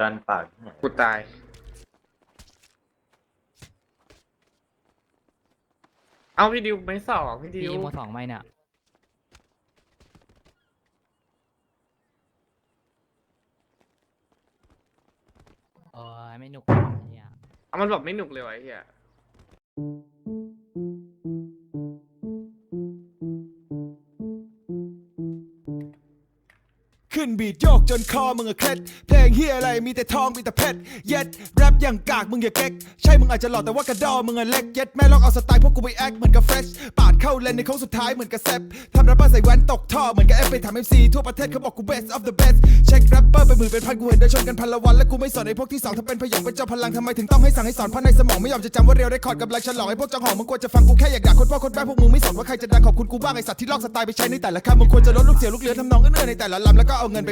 การปากเนี่ยกูตาย เอาพี่ดิวไม่สองพี่ดิพี่ว โมสองไหมเนี่ยโอ้ยไม่หนุกเนี่ย เอามันบอกไม่หนุกเลยวะไอ้เฮีย บีดโยกจนคอมึงอะเคล็ดเพลงเฮียอะไรมีแต่ทองมีแต่เพชรเย็ดแรปอย่างกากมึงอย่าเก๊กใช่มึงอาจจะหล่อแต่ว่ากระดอมึงอะเล็กเย็ดแม่ลองเอาสไตล์พวกกูไปแอคเหมือนกับเฟรชปาดเข้าเลนในโค้งสุดท้ายเหมือนกับแซปทำแรปเปอร์ใส่แว่นตกท่อเหมือนกับเอฟไปทำเอ็มซีทั่วประเทศเขาบอกกู best of the best เช็คแรปเปอร์เป็นหมื่นเป็นพันกูเห็นเดินชนกันพันละวันและกูไม่สนไอ้พวกที่สองถ้าเป็นพยองเป็นเจ้าพลังทำไมถึงต้องให้สั่งให้สอนเพราะในสมองไม่ยอมจะจำว่าเรียวได้คอร์ดกำลังฉลองไอ้พวกจังหองมึงควรจะฟังกูแค่อยากด่าคนพ่อคนแม่พวกมึงไม่สนว่าใครจะดังขอบคุณกูบ้างไอ้สัตว์ที่ลอกสไตล์ไปใช้ในแต่ละคำมึงควรจะลดลูกเสียลูกเลือทำนองเอื้อในแต่ละลำแล้วก็เอาเงินไป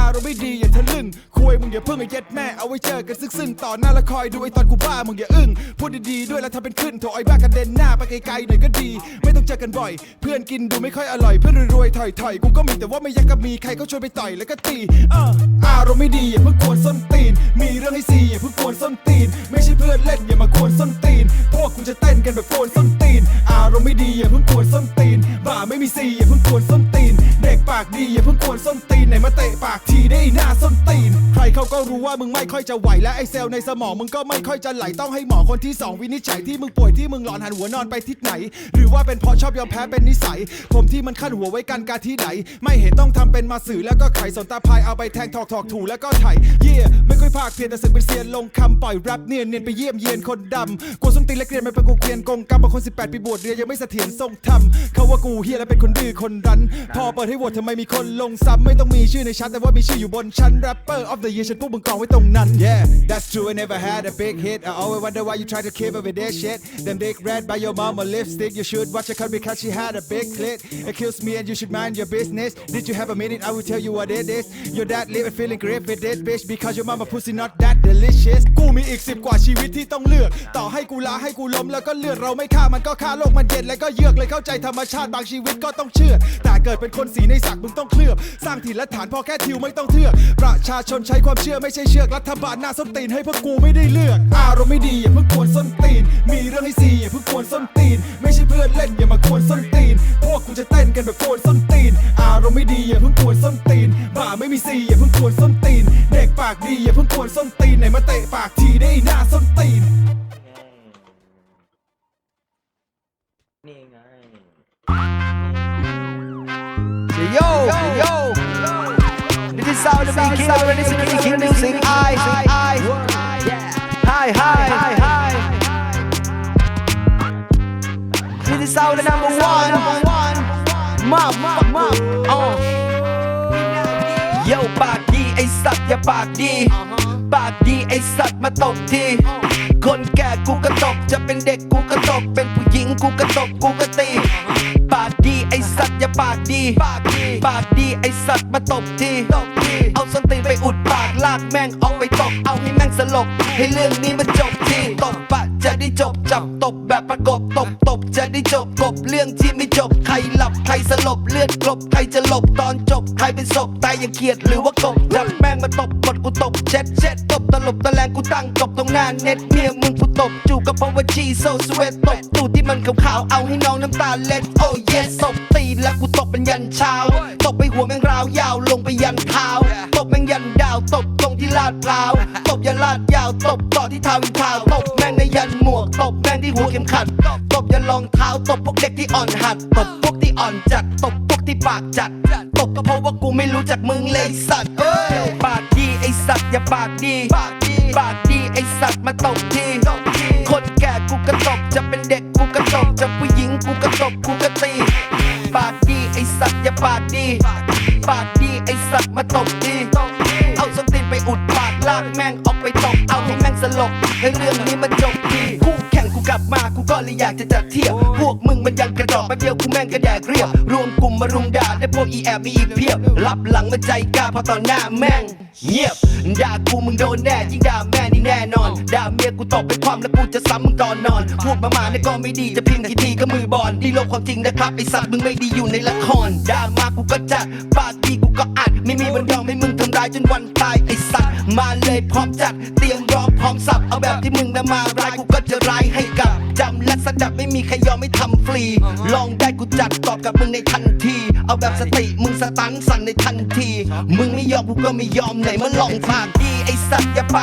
อารมณ์ไม่ดีอย่าทะลึ่งคุยมึงอย่าเพิ่งไอ้เย็ดแม่เอาไว้เจอกันซึ่งๆต่อหน้าและคอยดูไอ้ตอนกูบ้ามึงอย่าอึ้งพูดดีๆด้วยแล้วถ้าเป็นขึ้นโถไอ้บ้ากระเด็นหน้าไปไกลๆหน่อยก็ดี ไม่ต้องเจอกันบ่อย เพื่อนกินดูไม่ค่อยอร่อยเพื่อนรวยๆถอยๆกูก็มีแต่ว่าไม่อยากจะมีใครเขาชวนไปต่อยแล้วก็ตีเอออารมณ์ไม่ดีอย่าเพิ่งกวนส้นตีน มีเรื่องให้ซีอย่าเพิ่งกวนส้นตีน ไม่ใช่เพื่อนเล่นอย่ามากวนส้นตีน พวกกูจะเต้นกันแบบกวนส้นตีน อารมณ์ไม่ดีอย่าเพิ่งกวนส้นตีนบ่าไม่มีซีอย่าเพิ่งกวนส้นตีน เด็กปากดีอย่าเพิ่งกวนส้นตีนไหนมาเตะปากทีได้หน้าส้นตีน ก็รู้ว่ามึงไม่ค่อยจะไหวและไอเซลล์ในสมองมึงก็ไม่ค่อยจะไหลต้องให้หมอคนที่สองวินิจฉัยที่มึงป่วยที่มึงหลอนหันหัวนอนไปทิศไหน หรือว่าเป็นเพราะชอบยอมแพ้เป็นนิสัย ผมที่มันขั้นหัวไว้กันการที่ไหน ไม่เห็นต้องทำเป็นมาสื่อแล้วก็ไขสนตาพายเอาไปแทงถอกถอกถูแล้วก็ไถเย่ไม่ค่อยภาคเพียนแต่สึกเป็นเซียนลงคำปล่อยแรปเนียนเนียนไปเยี่ยมเยียนคนดำกูส้นตีนและเกรียนไม่เป็นกูเกรียนกงกรรมบางคน 18 ปีบวชเรียนยังไม่เสถียรทรงธรรมเขาว่ากูเฮียและเป็นคนดื้อคนรั้นพอเปิดให้โหวตทำไมมีคนลงซ้ำไม่ต้องมีชื่อในชั้นแต่ว่ามีชื่ออยู่บนชั้น rapper of the year ฉันพวกมึงกองไว้ตรงนั้น yeah that's true I never had a big hit I always wonder why you try to keep up with that shit them dick red by your mama lipstick you should watch her cut because she had a big clit it kills me and you should mind your business did you have a minute I will tell you what it is your dad living feeling great with this bitch because your mama pussy not that delicious กูมีอีกสิบกว่าชีวิตที่ต้องเลือก ต่อให้กูลาให้กูล้มแล้วก็เลือดเราไม่ฆ่ามันก็ฆ่าโลกมันเย็นแล้วก็เยือกเลยเข้าใจธรรมชาติบางชีวิตก็ต้องเชื่อ แต่เกิดเป็นคนสีในสักมึงต้องเคลือบ สร้างถิ่นและฐานพอแค่ทิวไม่ต้องเทือกประชาชนใช้ความเชื่อไม่ใช่เชือกรัฐบาลหน้าส้นตีนให้พวกกูไม่ได้เลือก อารมณ์ไม่ดีอย่าเพิ่งกวนส้นตีน มีเรื่องให้ซีอย่าเพิ่งกวนส้นตีน ไม่ใช่เพื่อนเล่นอย่ามากวนส้นตีน พวกกูจะเต้นกันแบบกวนส้นตีน อารมณ์ไม่ดีอย่าเพิ่งกวนส้นตีน บ่าไม่มีซีอย่าเพิ่งกวนส้นตีน เด็กปากดีอย่าเพิ่งกวนส้นตีนไหนมาเตะปากทีได้หน้าส้นตีน นี่ไง Sound of King Killer and this is King King Music. I, I, hi, hi, hi, hi. This is Sound number one. Mom, mom, mom. Oh. Yo ปากดีไอสัตว์อย่าปากดี ปากดีไอสัตว์มาตบที คนแก่กูก็ตบจะเป็นเด็กกูก็ตบเป็นผู้หญิงกูก็ตบกูก็ตี ปากดีไอสัตว์อย่าปากดี ปากดีปากดีไอสัตว์มาตบทีากแม่งออกไปตกเอาให้แม่งสลบ ให้เรื่องนี้มันจบทีตบปะจะได้จบจับตบแบบประกบตบตบจะได้จบกบเรื่องที่ไม่จบใครหลับใครสลบเลือดกลบใครจะหลบตอนจบใครเป็นศพตายอย่างเขียดหรือว่ากบจับแม่งมาตบกดกูตบเช็ดเช็ดตบตลบตะแลงกูตั้งตบตรงหน้าเน็ตเมียมึงกู ตบจูกับเพราะว่าชีโซสเวตตบตูดที่มันขาวๆเอาให้น้องน้ำตาเล็ดโอ้เยสตบตีนแล้วกูตบเป็นยันเช้าตบไปหัวแม่งราวยาวลงไปยันเท้าตบแม่งยันดาวตบตรงที่ลาดพร้าวตบยันลาดยาวตบต่อที่เท้าวินเท้าตบแม่งในยันหมวกตบแม่งที่หัวเข็มขัดตบยันรองเท้าตบพวกเด็กที่อ่อนหัดตบพวกที่อ่อนจัดตบพวกที่ปากจัดตบก็เพราะว่ากูไม่รู้จักมึงเลยสัตว์เอ้ยปากดีไอสัตว์อย่าปากดีปากดีปากดีไอสัตว์มาตบที กูก็ตบกูก็ตี รื่องนี้มันจบทีคู่แข่งกูกลับมากูก็เลยอยากจะจัดเทียบพวกมึงมันยังกระจอกแป๊บเดียวกูแม่งกระแดกเรียบรวมกลุ่มมารุมด่าได้พวกอีแอบมีอีกเพียบรับหลังมาใจกล้าพราะตอนหน้าแม่งเงียบด่ากูมึงโดนแน่ยิ่งด่าแม่นี่แน่นอนด่าเมียกูตบไปความแล้วกูจะซ้ำมึงตอนนอนพูดมามาเนี่ยก็ไม่ดีจะพิมพ์กี่ทีก็มือบอลนี่โลกความจริงนะครับไอสัตว์มึงไม่ดีอยู่ในละครด่ามากูก็จัดปากดีกูก็อัดไม่มีวันยอมให้มึงทำร้ายจนวันตายไอสัตว์มาเลยพร้อมจัดเตรียม พร้อมสับเอาแบบที่มึงนำมาร้ายกูก็จะร้ายให้กับจำและสดับไม่มีใครยอมไม่ทำฟรี ลองได้กูจัดตอบกับมึงในทันที เอาแบบสติมึงสตันสั่นในทันที มึงไม่ยอมกูก็ไม่ยอมไหนมาลองฝากดีไอสัตว์อย่าปา